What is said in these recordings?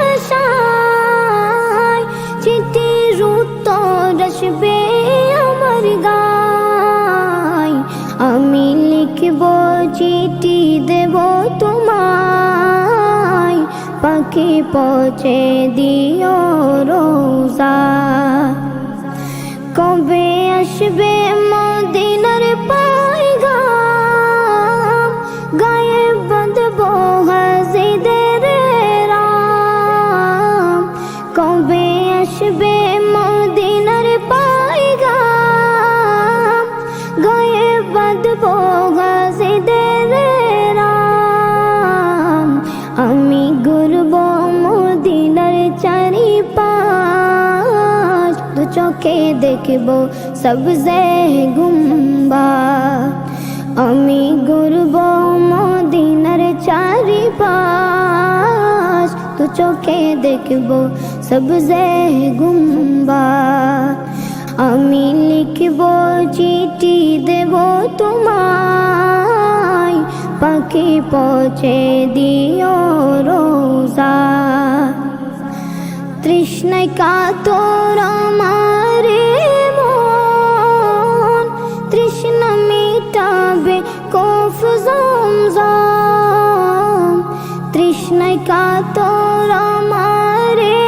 আশায় চিঠির আমার গায়। আমি চিঠি পাখি পৌঁছে দিও রোজা। কবে আসবে বাঁধব হাজিদের রাম আমি ঘুরব মদিনার চারি পাঁচ দু চোখে দেখব সবজে গুম্বা। আমি ঘুরব মদিনার চারি পাঁচ দু চোখে দেখব সবজে গুম্বা। আমি লিখব, চিঠি দেব তোমায়। পাখি পৌঁছে দিও রোজা। তৃষ্ণায় কাতর আমারে মন। তৃষ্ণা মিটাবে কফ জমজম। তৃষ্ণায় কাতর আমারে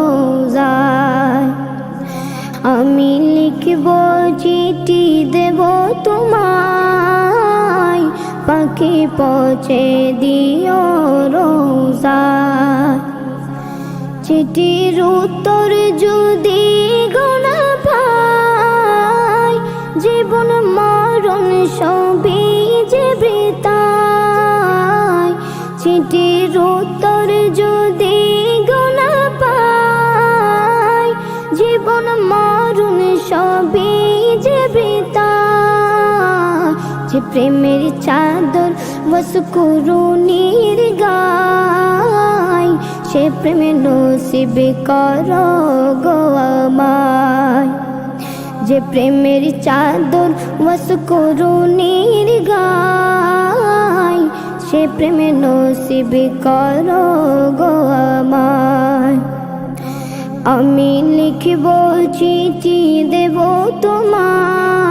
পাখি পৌঁছে দিও রোজা? চিঠির উত্তর যদি গোনা পাই, জীবন মরণ সবই যে বৃতায় চিঠির উত্তর প্রেমের চাদর বস করুণীর গায় সে প্রেমে নসিব কর গো যে প্রেমের চাদর বস করুণীর গায় সে প্রেমে নসিব কর গো আমি লিখব চিঠি দেব তোমায়।